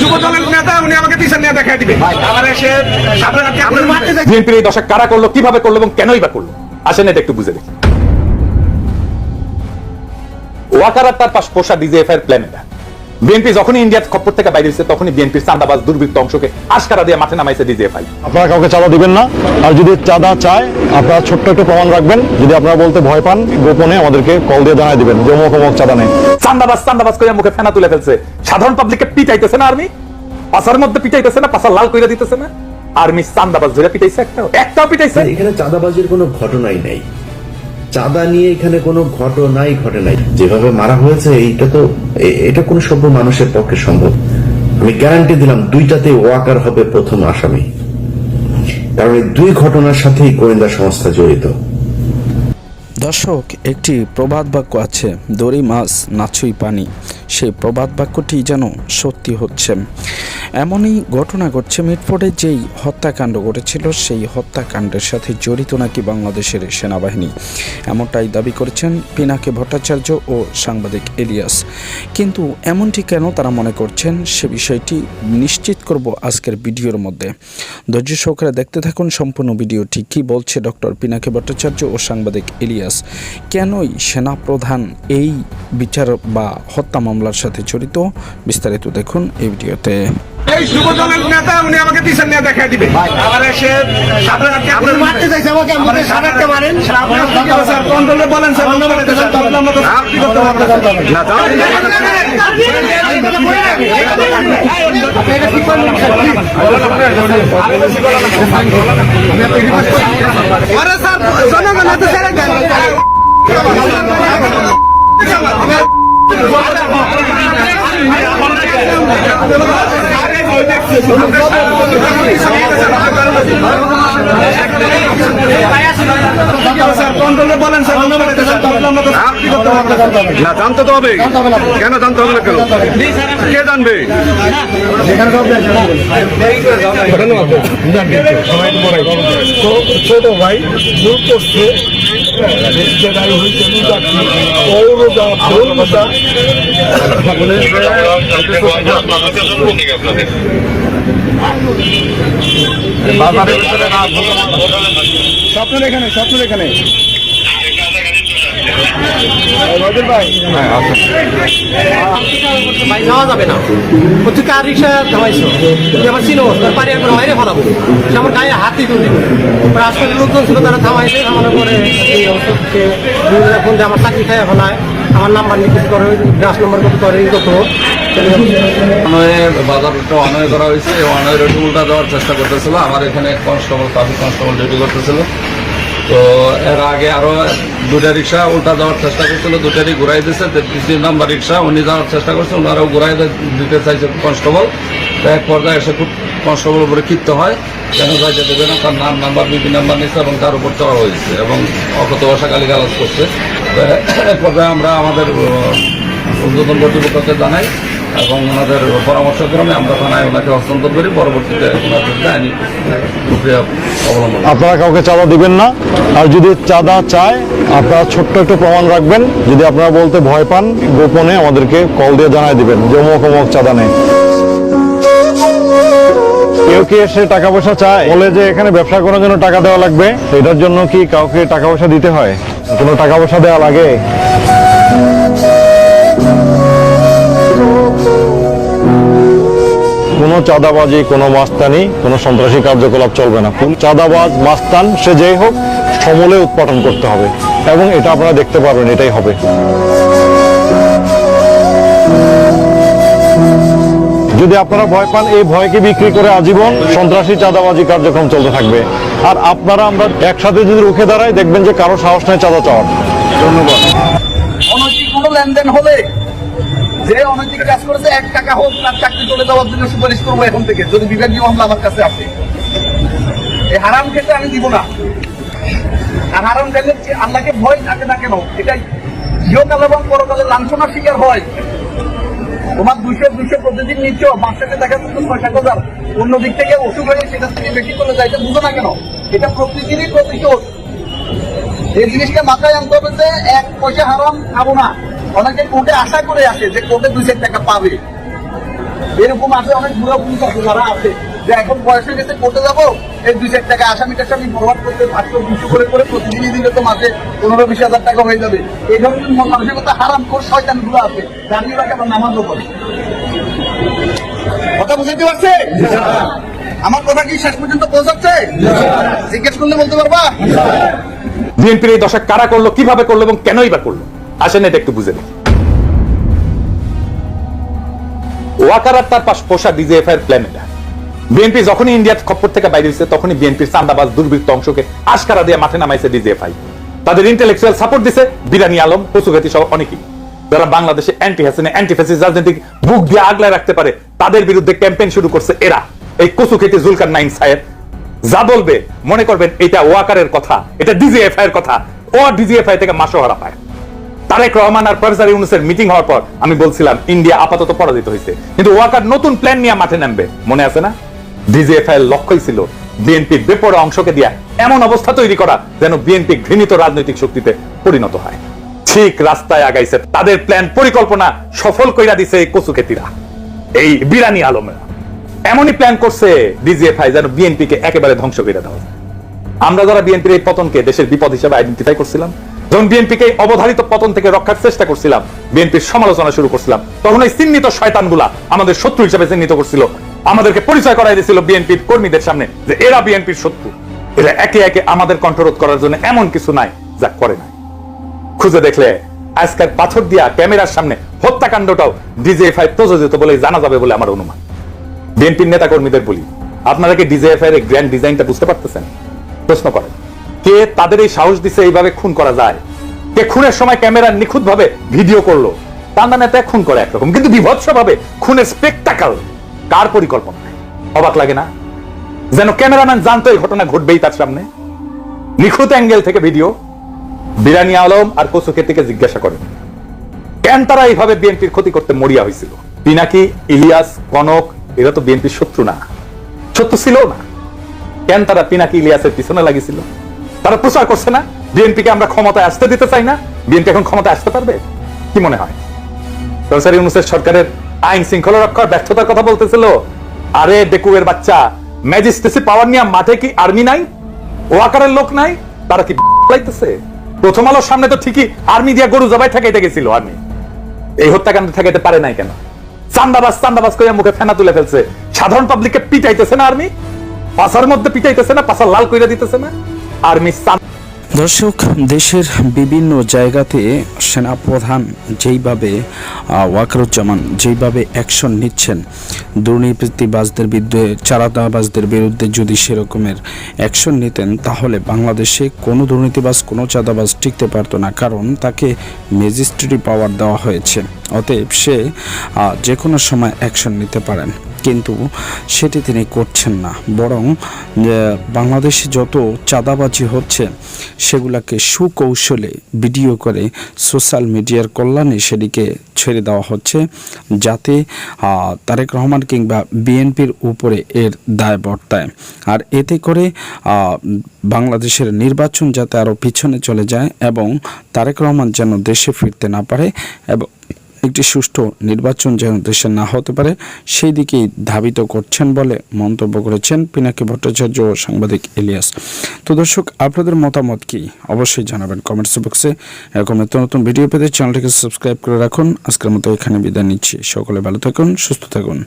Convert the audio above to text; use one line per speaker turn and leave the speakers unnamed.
যুব দলের নেতা উনি আমাকে পিছন নিয়ে দেখা দিবে। আমার এসে
বিএনপির এই দশা কারা করল কীভাবে করল এবং কেনই বা করল? আসেন এটা একটু বুঝে দেখি। ওয়াকার তার পাশ পোষা ডিজিএফ এর প্ল্যান এটা। বিএনপি যখনই ইন্ডিয়ার খপ্পর থেকে বাইরে এসেছে তখনই বিএনপির চাঁদাবাজ দুর্বৃত্ত অংশকে আশকারা দিয়ে মাঠে নামাইছে ডিজিএফআই।
আপনারা কাউকে চাঁদা দিবেন না। আর যদি চাঁদা চায় আপনারা ছোট্ট একটু প্রমাণ রাখবেন। যদি আপনারা বলতে ভয় পান গোপনে আমাদেরকে কল দিয়ে জানাই দিবেন যে অমুক অমুক চাঁদা নেই।
চান্দাবাজ চান্দাবাজ করে মুখে ফেনা তুলে ফেলছে। সাধারণ পাবলিককে পিটাইতেছে না আর্মি পাশার মধ্যে পিটাইতেছে না পাশা লাল কইরা দিতেছে না? আর্মি চান্দাবাজ ধরে পিটাইছে একটাও। একটাও পিটাইছে।
এখানে চাঁদাবাজির কোনো ঘটনাই নাই। চাঁদা নিয়ে এখানে কোনো ঘটনাই ঘটে নাই। যেভাবে মারা হয়েছে এইটা তো এটা কোন সভ্য মানুষের পক্ষে সম্ভব। আমি গ্যারান্টি দিলাম, দুইটাতে ওয়াকার হবে প্রথম আসামি। কারণ এই দুই ঘটনার সাথেই গোয়েন্দা সংস্থা জড়িত।
দর্শক, একটি প্রবাদ বাক্য আছে, দড়ি, মাছ নাচুই পানি। সেই প্রবাদ বাক্যটি যেন সত্যি হচ্ছে। এমনই ঘটনা ঘটছে মিটফোর্ডে যেই হত্যাকাণ্ড ঘটেছিল, সেই হত্যাকাণ্ডের সাথে জড়িত নাকি বাংলাদেশের সেনাবাহিনী? এমনটাই দাবি করেছেন পিনাকে ভট্টাচার্য ও সাংবাদিক এলিয়াস। কিন্তু এমনটি কেন তারা মনে করছেন, সে বিষয়টি নিশ্চিত করব আজকের ভিডিওর মধ্যে। ধৈর্য সহকারে দেখতে থাকুন সম্পূর্ণ ভিডিওটি। কি বলছে ডক্টর পিনাকে ভট্টাচার্য ও সাংবাদিক এলিয়াস? কেনই সেনাপ্রধান এই বিচার বা হত্যা মামলার সাথে জড়িত? বিস্তারিত দেখুন এই ভিডিওতে।
এই নেতা উনি আমাকে পিছন নিয়ে দেখা দিবে। আমার এসে সাধারণ মারতে যাচ্ছে আমাকে আমাকে সাধারণকে মারেন। স্যার কন্ট্রোলে বলেন স্যার অন্য মারতে স্যার তখন আমরা করতে পারবেন। না আরে স্যার শোনো না তো স্যার আমরা
না জানতে তো হবে। কেন জানতে হবে না কেন? কে জানবে?
ছোট ভাই ভুল করছে।
স্বপ্নের এখানে স্বপ্নের এখানে।
ভাই। যাওয়া যাবে না। হচ্ছে কার রিক্সা থামাইছো? তুমি আমার চিনো তোর পারি একবার বাইরে ফেলাবো। সে আমার গায়ে হাত দিতে দিল আসলে লোকজন ছিল তারা থামাইছে থামানোর পরে এই অবস্থা ফোন দিয়ে আমার চাকরি খাইয়া ফেলায়। আমার নাম্বার নিয়ে করে গ্রাস নম্বর কত করে এই কত
অনয়ে বাজারটা অনয় করা হয়েছে এবং অনয়ের একটু উল্টা দেওয়ার চেষ্টা করতেছিল। আমার এখানে কনস্টেবল ট্রাফিক কনস্টেবল ডিউটি করতেছিল। তো এর আগে আরও দুটা রিক্সা উল্টা যাওয়ার চেষ্টা করছিল দুটারই ঘুরাই দিচ্ছে তিন নাম্বার রিক্সা উনি যাওয়ার চেষ্টা করছে ওনারাও ঘুরাই দিতে চাইছে কনস্টেবল। এক পর্যায়ে এসে খুব কনস্টেবল উপরে ক্ষিপ্ত হয়, কেন যাইতে দেবে না, তার নাম, নাম্বার বিপি নাম্বার নিচ্ছে এবং তার উপর চড়া হয়েছে এবং অকত ভাষা গালি গালাজ করছে এক পর্যায়ে আমরা আমাদের ঊর্ধ্বতন কর্তৃপক্ষকে জানাই এবং ওনাদের পরামর্শ ক্রমে আমরা থানায় ওনাকে হস্তান্তর করি, পরবর্তীতে
আপনারা কাউকে চাঁদা দিবেন না। আর যদি চাঁদা চায়, আপনারা ছোট্ট একটু প্রমাণ রাখবেন। যদি আপনারা বলতে ভয় পান, গোপনে আমাদেরকে কল দিয়ে জানাই দিবেন যে অমুক অমুক চাঁদা নেই। কেউ কি এসে টাকা পয়সা চায়? বলে যে এখানে ব্যবসা করার জন্য টাকা দেওয়া লাগবে এটার জন্য কি কাউকে টাকা পয়সা দিতে হয়? কোনো টাকা পয়সা দেওয়া লাগে? চাঁদাবাজি, কোনো মাস্তানি, কোনো সন্ত্রাসী কার্যকলাপ চলবে না। চাঁদাবাজ, মাস্তান, সে যেই হোক, সমলে উৎপাদন করতে হবে। এবং এটা আপনারা দেখতে পারবেন, এটাই হবে। যদি আপনারা ভয় পান, এই ভয়কে বিক্রি করে আজীবন সন্ত্রাসী চাঁদাবাজি কার্যক্রম চলতে থাকবে। আর আপনারা আমরা একসাথে যদি রুখে দাঁড়াই, দেখবেন যে কারও সাহস নেই চাঁদা চাওয়ার। ধন্যবাদ।
লেনদেন হলে যে অনৈতিক কাজ করেছে, এক টাকা হোক, তার চাকরি চলে যাওয়ার জন্য সুপারিশ করব এখন থেকে, যদি বিভাগীয় মামলা আমার কাছে আসে। এই হারাম খেতে আমি দিব না। আর হারাম খেলে আল্লাহকে ভয় থাকে না কেন, এটাই। ইহকাল এবং পরকালে লাঞ্ছনার শিকার হয়। তোমার দুইশো দুইশো প্রতিদিন নিচ্ছ মাসে দেখা যাচ্ছে ছয়, সাত হাজার। অন্য দিক থেকে অসুখ হয়ে সেটা থেকে বেশি চলে যায় বুঝো না কেন? এটা প্রতিদিনই প্রতিশোধ। এই জিনিসটা মাথায় আনতে হবে যে, এক পয়সা হারাম খাব না। অনেকে কোর্টে আশা করে আসে যে কোর্টে দুই চার টাকা পাবে। এরকম আছে, অনেক বুড়ো পুলিশ আছে যারা আছে যে এখন বয়স হয়ে গেছে কোর্টে যাব, এই দুই চার টাকা আসামিটার সামনে ফরওয়ার্ড করতে পাঁচশো দুশো করে করে প্রতিদিনই দিলে তো মাসে পনেরো বিশ হাজার টাকা হয়ে যাবে। এই ধরনের মন মানসিকতা হারাম করে শয়তানগুলো আছে, দাঁড়িয়ে রাখে আবার নামাজও করে কথা বুঝাইতে পারছে? আমার কথা কি শেষ পর্যন্ত পৌঁছাচ্ছে? জিজ্ঞেস করলে বলতে পারবা?
বিএনপির এই দশা কারা করল, কীভাবে করল এবং কেনই বা করল? আসেন, এটা একটু বুঝে নিই ওয়াকার তার পাশ পোষা ডিজিএফ এর প্ল্যান এটা। বিএনপি যখনই ইন্ডিয়ার খপ্পর থেকে বাইরে হয়েছে, তখনই বিএনপির চান্দাবাজ, দুর্বৃত্ত অংশকে আশকারা দিয়ে মাঠে নামাইছে ডিজিএফআই। তাদের ইন্টেলেকচুয়াল সাপোর্ট দিছে বিরানি আলম পশুঘাতি সহ অনেকেই। যারা বাংলাদেশে অ্যান্টি হাসিনে অ্যান্টি ফ্যাসিস রাজনৈতিক বুক দিয়ে আগলায় রাখতে পারে, তাদের বিরুদ্ধে ক্যাম্পেইন শুরু করছে এরা। এই কচু কচুকেটি জুলকার নাইন সাহেব, যা বলবে, মনে করবেন এটা ওয়াকারের কথা, এটা ডিজিএফআই এর কথা। ও ডিজিএফআই থেকে মাসোহারা পায়। তারেক রহমান আর প্রফেসর ইউনুসের মিটিং হওয়ার পর আমি বলছিলাম, ইন্ডিয়া আপাতত পরাজিত হয়েছে। কিন্তু ওয়াকার নতুন প্ল্যান নিয়ে মাঠে নামবে, মনে আছে না? ডিজিএফআই এর লক্ষ্যই ছিল বিএনপির বেপরোয়া অংশকে দিয়া এমন অবস্থা তৈরি করা যেন বিএনপি ঘৃণিত রাজনৈতিক শক্তিতে পরিণত হয়। ঠিক রাস্তায় আগাইছে তাদের প্ল্যান পরিকল্পনা সফল কইরা দিছে এই কচু খেতিরা এই বিরানি আলমেরা এমনই প্ল্যান করছে ডিজিএফআই যেন বিএনপি কে একেবারে ধ্বংস করে দেওয়া। আমরা যারা বিএনপির এই পতনকে দেশের বিপদ হিসেবে আইডেন্টিফাই করছিলাম যখন বিএনপিকে অবধারিত পতন থেকে রক্ষার চেষ্টা করছিলাম, বিএনপির সমালোচনা শুরু করছিলাম, তখন এই চিহ্নিত শয়তানগুলা আমাদের শত্রু হিসেবে চিহ্নিত করছিল। আমাদেরকে পরিচয় করাই দিয়েছিল বিএনপির কর্মীদের সামনে যে এরা বিএনপির শত্রু। এরা একে একে আমাদের কণ্ঠরোধ করার জন্য এমন কিছু নাই যা করে নাই। খুঁজে দেখলে আজকের পাথর দিয়া ক্যামেরার সামনে হত্যাকাণ্ডটাও ডিজিএফআই প্রযোজিত বলে জানা যাবে বলে আমার অনুমান। বিএনপির নেতা কর্মীদের বলি, আপনারা কি ডিজিএফআই এর গ্র্যান্ড ডিজাইনটা বুঝতে পারতেছেন? প্রশ্ন করেন। কে তাদের এই সাহস দিছে এইভাবে খুন করা যায়। কে খুনের সময় ক্যামেরা নিখুঁত ভাবে ভিডিও করল তান্দা নেতা খুন করে একরকম। কিন্তু বিভৎস ভাবে খুনের স্পেকটাকাল কার পরিকল্পনা? অবাক লাগে না? যেন ক্যামেরাম্যান জানতো এই ঘটনা ঘটবেই তার সামনে। নিখুঁত অ্যাঙ্গেল থেকে ভিডিও। বিরানি আলম আর থেকে জিজ্ঞাসা করেন, কেন তারা এইভাবে বিএনপির ক্ষতি করতে মরিয়া হয়েছিল? পিনাকি ইলিয়াস, কনক, এরা তো বিএনপির শত্রু না। শত্রু ছিল না। কেন তারা পিনাকি ইলিয়াসের পিছনে লাগিয়েছিল? তারা প্রচার করছে না? বিএনপিকে আমরা ক্ষমতায় আসতে দিতে চাই না? বিএনপি এখন ক্ষমতায় আসতে পারবে? কি মনে হয়? প্রফেসর ইউনুসের সরকারের আইন শৃঙ্খলা রক্ষার ব্যর্থতার কথা বলতেছিল। আরে ডেকুয়ের বাচ্চা, ম্যাজিস্ট্রেসি পাওয়ার নিয়ে মাঠে কি আর্মি নাই? ও আকারের লোক নাই? তারা কি লাইতেছে প্রথম আলোর সামনে তো ঠিকই আর্মি দিয়ে গরু জবাই ঠেকাইতে গেছিল আর্মি। এই হত্যাকাণ্ড ঠেকাইতে পারে নাই কেন? চান্দাবাজ চান্দাবাজ করে মুখে ফেনা তুলে ফেলছে। সাধারণ পাবলিককে পিটাইতেছে না আর্মি? পাশার মধ্যে পিটাইতেছে না? পাশা লাল কইরা দিতেছে না? আর্মি
দর্শক, দেশের বিভিন্ন জায়গাতে সেনাপ্রধান যেইভাবে ওয়াকারুজ্জামান যেইভাবে অ্যাকশন নিচ্ছেন, দুর্নীতিবাজদের বিরুদ্ধে চারাদাবাজদের বিরুদ্ধে যদি সেরকমের অ্যাকশন নিতেন, তাহলে বাংলাদেশে কোনো দুর্নীতিবাজ, কোনো চাঁদাবাজ টিকতে পারতো না, কারণ তাকে ম্যাজিস্ট্রেটি পাওয়ার দেওয়া হয়েছে। অতএব সে যে কোনো সময় অ্যাকশন নিতে পারেন। কিন্তু সেটি তিনি করছেন না। বরং বাংলাদেশে যত চাঁদাবাজি হচ্ছে, সেগুলাকে সুকৌশলে ভিডিও করে সোশ্যাল মিডিয়ার কল্যাণে সেটিকে ছেড়ে দেওয়া হচ্ছে, যাতে তারেক রহমান কিংবা বিএনপির উপরে এর দায় বর্তায়। আর এতে করে বাংলাদেশের নির্বাচন যাতে আরও পিছনে চলে যায় এবং তারেক রহমান যেন দেশে ফিরতে না পারে, এবং একটি সুষ্ঠু নির্বাচন যেন দেশে না হতে পারে, সেই দিকেই ধাবিত করছেন বলে মন্তব্য করেছেন পিনাকি ভট্টাচার্য ও সাংবাদিক ইলিয়াস। তো দর্শক, আপনাদের মতামত কি? অবশ্যই জানাবেন কমেন্টস বক্সে এরকম নতুন নতুন ভিডিও পেতে চ্যানেলটিকে সাবস্ক্রাইব করে রাখুন। আজকের মতো এখানে বিদায় নিচ্ছি। সকলে ভালো থাকুন, সুস্থ থাকুন।